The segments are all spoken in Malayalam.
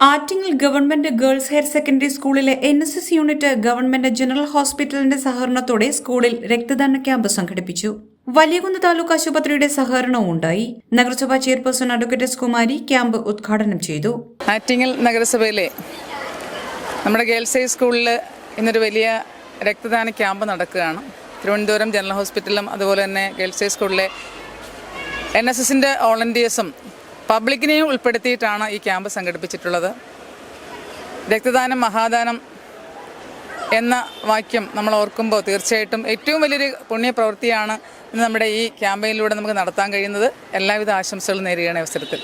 Attingal government girls higher secondary സ്കൂളിലെ N S S unit government general ഹോസ്പിറ്റലിന്റെ സഹകരണത്തോടെ സ്കൂളിൽ രക്തദാന ക്യാമ്പ് സംഘടിപ്പിച്ചു. വലിയകുന്ന് താലൂക്ക് ആശുപത്രിയുടെ സഹകരണവും ഉണ്ടായി. നഗരസഭാ chairperson advocate S Kumari camp ഉദ്ഘാടനം ചെയ്തു. ആറ്റിങ്ങൽ നഗരസഭയിലെ നമ്മുടെ ഗേൾസ് ഹൈ സ്കൂളിൽ ഇന്നൊരു വലിയ രക്തദാന ക്യാമ്പ് നടക്കുകയാണ്. തിരുവനന്തപുരം ജനറൽ ഹോസ്പിറ്റലിലും അതുപോലെ തന്നെ ഗേൾസ് ഹൈ സ്കൂളിലെ എൻ എസ് എസിന്റെ വോളണ്ടിയേഴ്സും പബ്ലിക്കിനെയും ഉൾപ്പെടുത്തിയിട്ടാണ് ഈ ക്യാമ്പ് സംഘടിപ്പിച്ചിട്ടുള്ളത്. രക്തദാനം മഹാദാനം എന്ന വാക്യം നമ്മൾ ഓർക്കുമ്പോൾ തീർച്ചയായിട്ടും ഏറ്റവും വലിയൊരു പുണ്യപ്രവൃത്തിയാണ് നമ്മുടെ ഈ ക്യാമ്പയിനിലൂടെ നമുക്ക് നടത്താൻ കഴിയുന്നത്. എല്ലാവിധ ആശംസകളും നേരുകയാണ് അവസരത്തിൽ.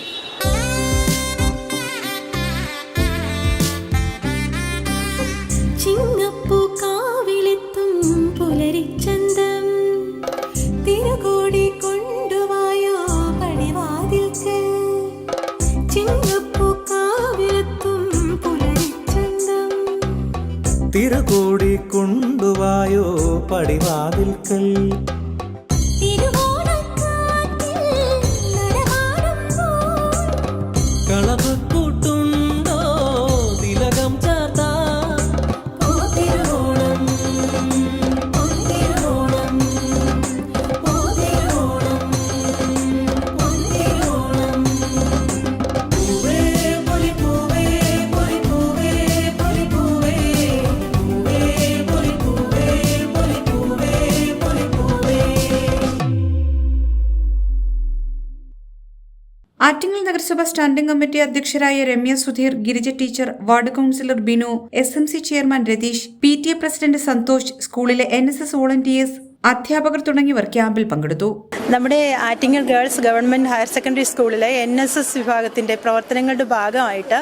ആറ്റിങ്ങൽ നഗരസഭാ standing committee അധ്യക്ഷരായ Ramya Sudheer Girija teacher ward councillor Binu S M C chairman Ratheesh P T A president Santhosh സ്കൂളിലെ എൻ എസ് എസ് വോളണ്ടിയേഴ്സ് അധ്യാപകർ തുടങ്ങിയവർ ക്യാമ്പിൽ പങ്കെടുത്തു. നമ്മുടെ Attingal girls government higher secondary സ്കൂളിലെ എൻ എസ് എസ് വിഭാഗത്തിന്റെ പ്രവർത്തനങ്ങളുടെ ഭാഗമായിട്ട്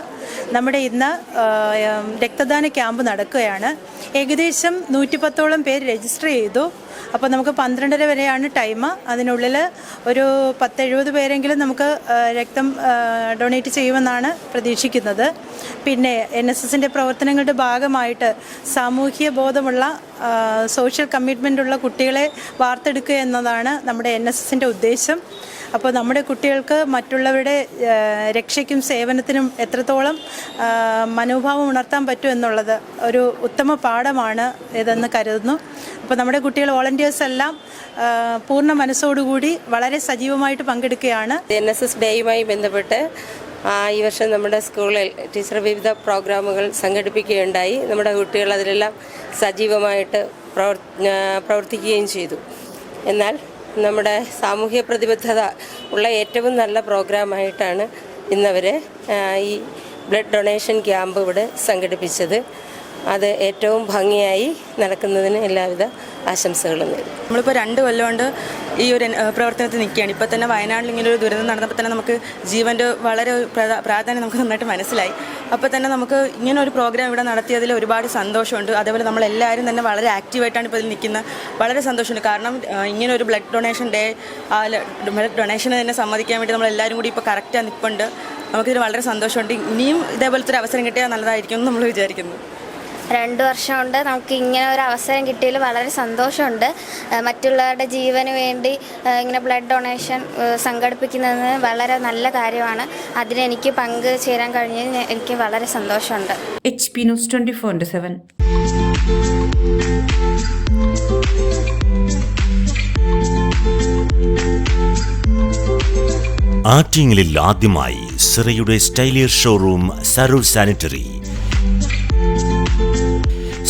നമ്മുടെ ഇന്ന് രക്തദാന ക്യാമ്പ് നടക്കുകയാണ്. ഏകദേശം നൂറ്റിപ്പത്തോളം പേര് രജിസ്റ്റർ ചെയ്തു. അപ്പോൾ നമുക്ക് പന്ത്രണ്ടര വരെയാണ് ടൈം. അതിനുള്ളിൽ ഒരു പത്തെഴുപത് പേരെങ്കിലും നമുക്ക് രക്തം ഡൊണേറ്റ് ചെയ്യുമെന്നാണ് പ്രതീക്ഷിക്കുന്നത്. പിന്നെ എൻ എസ് എസിന്റെ പ്രവർത്തനങ്ങളുടെ ഭാഗമായിട്ട് സാമൂഹ്യ ബോധമുള്ള സോഷ്യൽ കമ്മിറ്റ്മെന്റ് ഉള്ള കുട്ടികളെ വാർത്തെടുക്കുക എന്നതാണ് നമ്മുടെ എൻ എസ് എസിന്റെ ഉദ്ദേശം. അപ്പോൾ നമ്മുടെ കുട്ടികൾക്ക് മറ്റുള്ളവരുടെ രക്ഷയ്ക്കും സേവനത്തിനും എത്രത്തോളം മനോഭാവം ഉണർത്താൻ പറ്റും എന്നുള്ളത് ഒരു ഉത്തമ പാഠമാണ് ഇതെന്ന് കരുതുന്നു. അപ്പോൾ നമ്മുടെ കുട്ടികൾ വോളണ്ടിയേഴ്സ് എല്ലാം പൂർണ മനസ്സോടുകൂടി വളരെ സജീവമായിട്ട് പങ്കെടുക്കുകയാണ്. എൻ എസ് എസ് ഡേയുമായി ബന്ധപ്പെട്ട് ഈ വർഷം നമ്മുടെ സ്കൂളിൽ ടീച്ചർ വിവിധ പ്രോഗ്രാമുകൾ സംഘടിപ്പിക്കുകയുണ്ടായി. നമ്മുടെ കുട്ടികൾ അതിലെല്ലാം സജീവമായിട്ട് പ്രവർ പ്രവർത്തിക്കുകയും ചെയ്തു. എന്നാൽ നമ്മുടെ സാമൂഹ്യ പ്രതിബദ്ധത ഉള്ള ഏറ്റവും നല്ല പ്രോഗ്രാമായിട്ടാണ് ഇന്നവരെ ഈ ബ്ലഡ് ഡൊണേഷൻ ക്യാമ്പ് ഇവിടെ സംഘടിപ്പിച്ചത്. അത് ഏറ്റവും ഭംഗിയായി നടക്കുന്നതിന് എല്ലാവിധ ആശംസകളും നേരും നമ്മളിപ്പോൾ രണ്ട് കൊല്ലം കൊണ്ട് ഈ ഒരു പ്രവർത്തനത്തിൽ നിൽക്കുകയാണ്. ഇപ്പോൾ തന്നെ വയനാട്ടിൽ ഇങ്ങനെ ഒരു ദുരന്തം നടന്നപ്പോൾ തന്നെ നമുക്ക് ജീവന്റെ വളരെ പ്രാധാന്യം നമുക്ക് നന്നായിട്ട് മനസ്സിലായി. അപ്പോൾ തന്നെ നമുക്ക് ഇങ്ങനെ ഒരു പ്രോഗ്രാം ഇവിടെ നടത്തിയതിൽ ഒരുപാട് സന്തോഷമുണ്ട്. അതേപോലെ നമ്മളെല്ലാവരും തന്നെ വളരെ ആക്റ്റീവായിട്ടാണ് ഇപ്പോൾ ഇതിൽ നിൽക്കുന്നത്. വളരെ സന്തോഷമുണ്ട്. കാരണം ഇങ്ങനെ ഒരു ബ്ലഡ് ഡൊണേഷൻ ഡേ ബ്ലഡ് ഡൊണേഷന് തന്നെ സമ്മതിക്കാൻ വേണ്ടി നമ്മളെല്ലാവരും കൂടി ഇപ്പോൾ കറക്റ്റാണ് നിൽപ്പുണ്ട് നമുക്കിതിൽ വളരെ സന്തോഷമുണ്ട്. ഇനിയും ഇതേപോലത്തെ ഒരു അവസരം കിട്ടിയാൽ നല്ലതായിരിക്കും എന്ന് നമ്മൾ വിചാരിക്കുന്നു. രണ്ട് വർഷം കൊണ്ട് നമുക്ക് ഇങ്ങനെ ഒരു അവസരം കിട്ടിയതിൽ വളരെ സന്തോഷമുണ്ട്. മറ്റുള്ളവരുടെ ജീവന് വേണ്ടി ഇങ്ങനെ ബ്ലഡ് ഡൊണേഷൻ സംഘടിപ്പിക്കുന്നത് വളരെ നല്ല കാര്യമാണ്. അതിന് എനിക്ക് പങ്ക് ചേരാൻ കഴിഞ്ഞതിൽ എനിക്ക് വളരെ സന്തോഷമുണ്ട്. H P news twenty four into seven ആറ്റിങ്ങലിൽ ആദ്യമായി സിറയുടെ സ്റ്റൈലിയർ showroom Saroor sanitary.